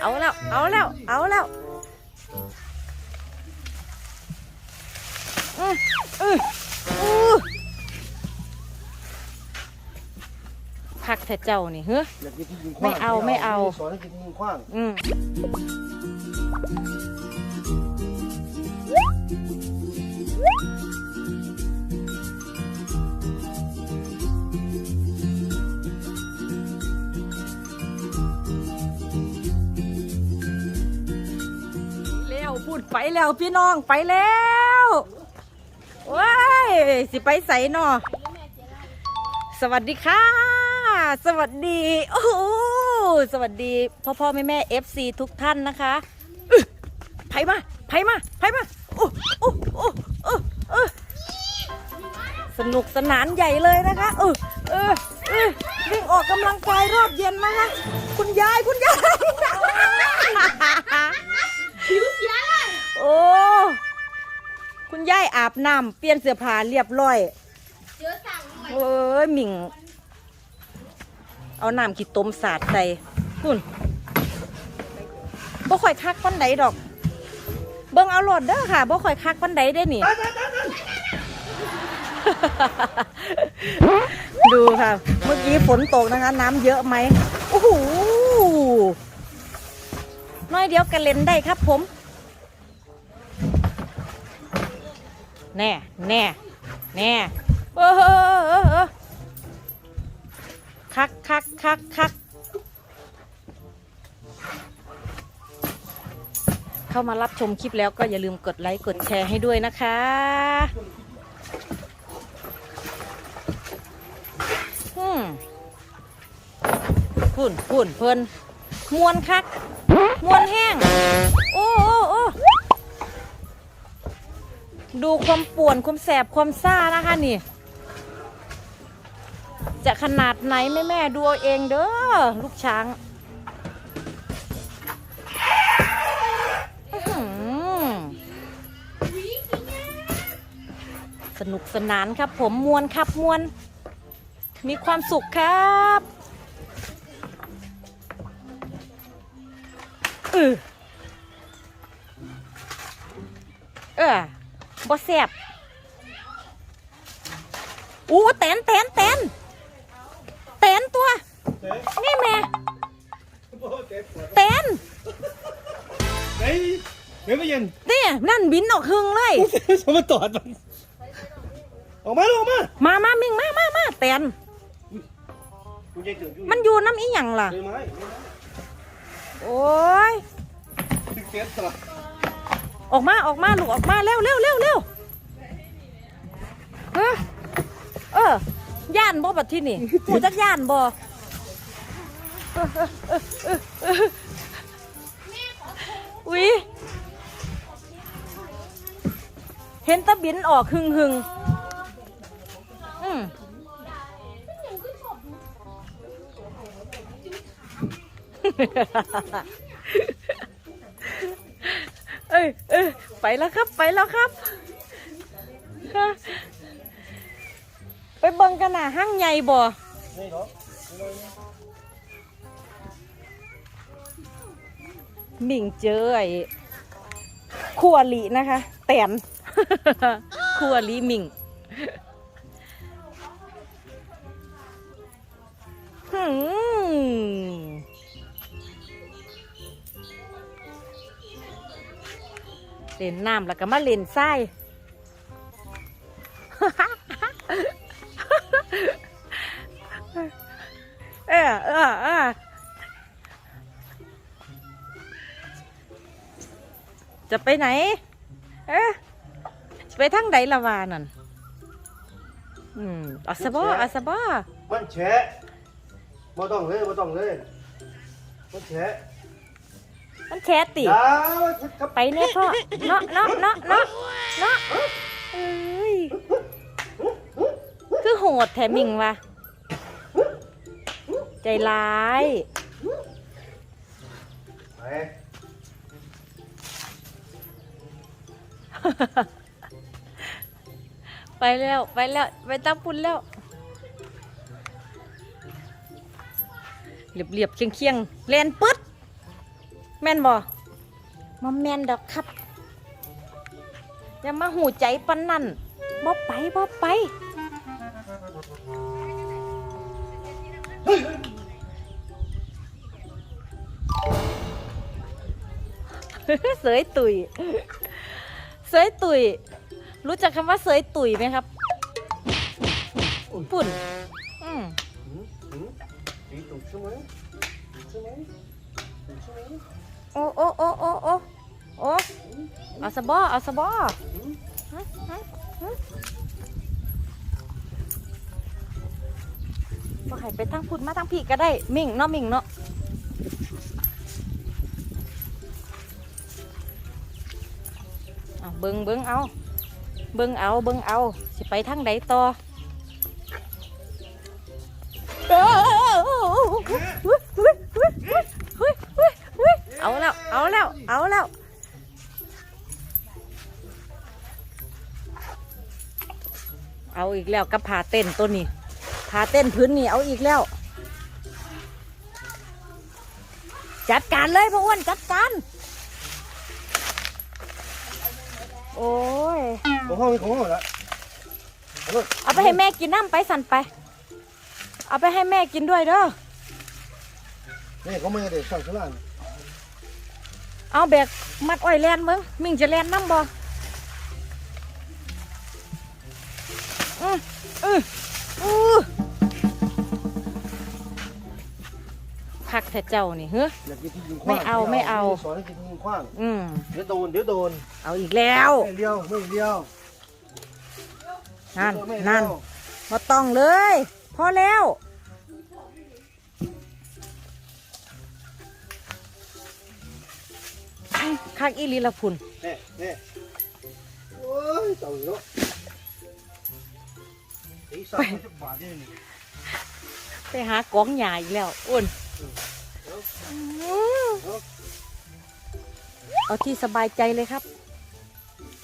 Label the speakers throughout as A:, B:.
A: เอาแล้ว เอาแล้ว เอาแล้วพักแต่เจ้านี่เฮ้ย
B: อ
A: ไม่เอาไม่เอา
B: สอนให้กินยิงขว้าง
A: อืม พูดไปแล้วพี่น้องไปแล้วว้ายสิไปใส่นอสวัสดีค่ะ สวัสดีโอ้โหสวัสดีพ่อพ่อแม่แม่เอฟซีทุกท่านนะคะไผมาไผมาไผมาโอ้โอ้โอ้โอ้เออสนุกสนานใหญ่เลยนะคะเออเออเออวิ่งออกกำลังกายรอบเย็นนะคะคุณยายคุณยายโอ้ คุณยายอาบน้ำเปลี่ยนเสื้อผ้าเรียบร้อยเอ้ยหมิง เอาน้ำขี้ต้มสาดใส่คุณบ่ค่อยคักปันใดดอก เบิ่งเอาโหลดเด้อค่ะบ่ค่อยคักปันใดได้นี่ ดูค่ะ เมื่อกี้ฝนตกนะคะ น้ำเยอะไหมโอ้โหน้อยเดียวกันเล่นได้ครับผม แน่แน่แน่เออเออเออเออคักคักคักคักเข้ามารับชมคลิปแล้วก็อย่าลืมกดไลค์กดแชร์ให้ด้วยนะคะอืมพุ่นพุ่นเพิ่นมวนคักมวนแห้ง โอ้โอ้โอ้ ดูความป่วนความแสบความซ่านะคะนี่ จะขนาดไหนแม่แม่ดูเอาเองเด้อลูกช้างสนุกสนานครับ ผมมวนครับมวน มีความสุขครับเออเออ บ่แสบอู้แตนแตนแตนแตนตัว นี่แม่แตน
B: เฮ้ยเดี๋ยวไม่เย็น
A: นี่นั่นบินออกครึ่งเลย
B: จะมาตอดมันออกมาลูกออกมา
A: มามามิงมามามาแตน
B: คุณยายเกิดอยู่
A: มันอยู่น้ำอีหยังล่ะ
B: เลยไหม
A: โอ้ย
B: ถึงเสียสละ
A: ออกมาออกมาลูกออกมาเร็วเร็วเร็วเร็วเออเออย่านบ่บัดที่นี่หูจักย่านบ่ออเออเออเออเอออุ้ยเห็นตะบินออกหึงหึงอืม เอ้ยเอ้ยไปแล้วครับไปแล้วครับไปเบิ่งกันหน่ะห้างใหญ่บ่
B: หรอ
A: หมิ่งเจอไอ้ขัวลีนะคะ แตนขัวลีหมิ่งหืม เล่นน้ำแล้วก็มาเล่นทรายเออเออเออจะไปไหน เอ๊ะจะไปทางใดละวานั่นอืมอาซาบออาซาบอ
B: มันแฉะบ่ต้องเลยบ่ต้องเลยมันแฉะ
A: มันแชติ
B: ดาวครับ
A: ไปเนี่ยพ่อเนาะเนาะเนาะเนาะเนาะเอ้ยคือโหดแถมิงวะใจร้าย
B: ไป
A: ไปแล้วไปแล้วไปตั้งปุ่นแล้วเรียบเรียบๆเคียงเคียงๆแลนปึ๊ด แม่นบ่มาแม่นดอกครับอย่ามาหูใจปันนั่นบ่ไปบ่ไปเสยตุยเสยตุย รู้จักคำว่าเสยตุยไหมครับ ปุ่นอืม
B: หืมหืมตีตุกใช่ไหมตุกใช่ไหมตุกใช่ไหม
A: โอ้โอ้โอ้โอ้โอ้โอ้เอาสะบอเอาสะบอ
B: หืม
A: ฮะฮะฮะบ่ให้ไปทางพุ่นมาทางพี่ก็ได้มิ่งเนาะมิ่งเนาะเอาเบิงเบิงเอาเบิงเอาเบิงเอา สิไปทางใดต่อเอ้ย เอาแล้ว เอาแล้ว เอาแล้วเอาอีกแล้วกับผาเต้นตัวนี้ผาเต้นพื้นนี่เอาอีกแล้ว จัดการเลยพ่ออ้วนจัดการ โอ้ย
B: ของห้องของห้องละเอาเลย
A: เอาไปให้แม่กินน้ำไปสั่นไป เอาไปให้แม่กินด้วยเด้อ
B: นี่เขาไม่ได้สั่งสลาน
A: เอาแบกมัดอ้อยแลนมึงมิงจะแลนน้ำบ่อืออืออือพักแต่เจ้านี่เฮ้อ
B: อยากกินที่ยิงขว้าง
A: ไม่เอาไม่เอา
B: สอนให้กินที่ยิงขว้าง
A: อืม
B: เดี๋ยวโดนเดี๋ยวโดน
A: เอาอีกแล้ว
B: ไม่เลี้ยวไม่เลี้ยว
A: นั่น
B: ไม่เลี้ยว
A: นั่นมาต้องเลย พอแล้ว คักอีหลีละพุ่น
B: เน่เน่โอ้ยเต่าอยู่เนาะไอ้สัตว์มันจะบาดเนี่ยนี่
A: ไปหากองหยาอีกแล้วอ้วนเอาที่สบายใจเลยครับ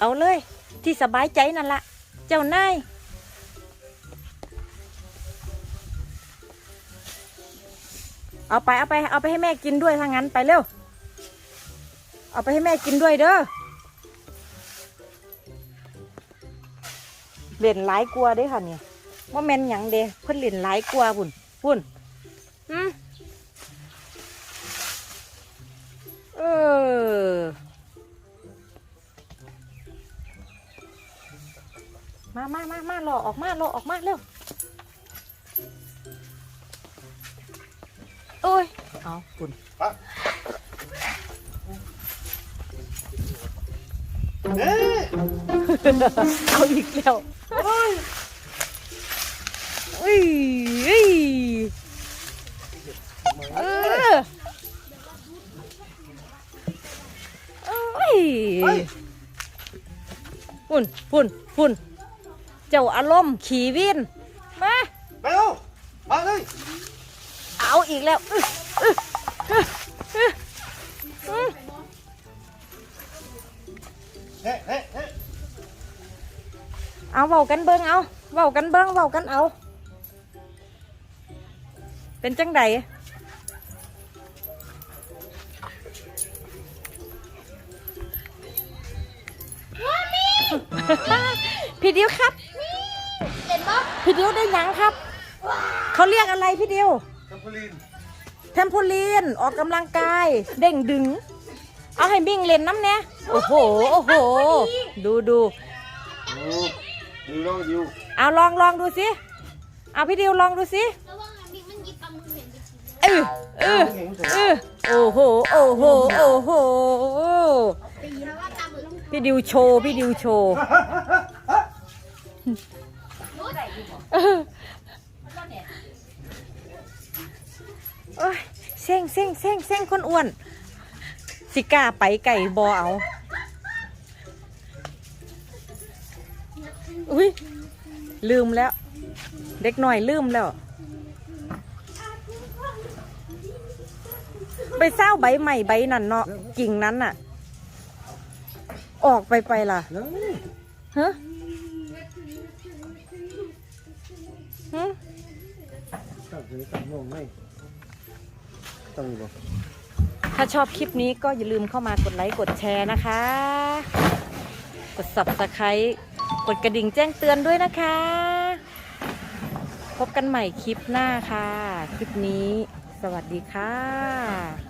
A: เอาเลย ที่สบายใจนั่นละเจ้านายเอาไปเอาไปเอาไปให้แม่กินด้วยถ้างั้นไปเร็ว เอาไปให้แม่กินด้วยเด้อเล่นหลายกลัวเด้ค่ะเนี่ยว่าแมนหยังเด้เพิ่นเล่นหลายกลัวาพุ่นพุ่นอืมเออ มามามามาหล่อออกมาหล่อออกมาเร็วโอ้ย เอาคุณ
B: เอ๊ะ
A: เอาอีกแล้วเอ้ยเอ้ยเออเอ้ย
B: เฮ้ย
A: พุ่นพุ่นพุ่นเจ้าอารมณ์ขี่วินมา
B: ไปเอามาเลย
A: เอาอีกแล้วอื้ออื้อ
B: เฮ้เฮ้เฮ้
A: เอาเว้ากันเบิ้งเอาเว้ากันเบิ้งเว้ากันเอา เป็นจังใดพี่ดิวครับ
C: เห็นปะ
A: พี่ดิวได้หยังครับ เขาเรียกอะไรพี่ดิว
B: ทำพลิน
A: เทมโพลีนออกกำลังกาย เด้งดึง เอาให้บิ่งเล่นน้ำเนี่ยโอ้โหโอ้โห ดูดู
B: ดูดูลองดู
A: เอาลองลองดูสิเอาพี่ดิวลองดูสิ
C: ระวังนะบิ๊กมันหยิบปลาหมึกเห็นไปชิ้นแล้ว
A: เออเออเออโอ้โหโอ้โหโอ้โห
C: ตีแล้วว่าปลาหมึก
A: พี่ดิวโชว์พี่ดิวโชว์เออโอ้ยเซ็งเซ็งเซ็งเซ็งคนอ้วน สิก้าไปไก่บอเอา อุ้ยลืมแล้ว เด็กหน่อยลืมแล้ว ไปเศร้าใบใหม่ใบนั่นเนาะกิ่งนั้นน่ะ ออกไปไปล่ะ
B: แล้ว
A: ฮะฮะ
B: ตัดเลยตัดลงไม่ต้องอยู่
A: ถ้าชอบคลิปนี้ก็อย่าลืมเข้ามากดไลค์กดแชร์นะคะ กด subscribe กดกระดิ่งแจ้งเตือนด้วยนะคะ พบกันใหม่คลิปหน้าค่ะ คลิปนี้ สวัสดีค่ะ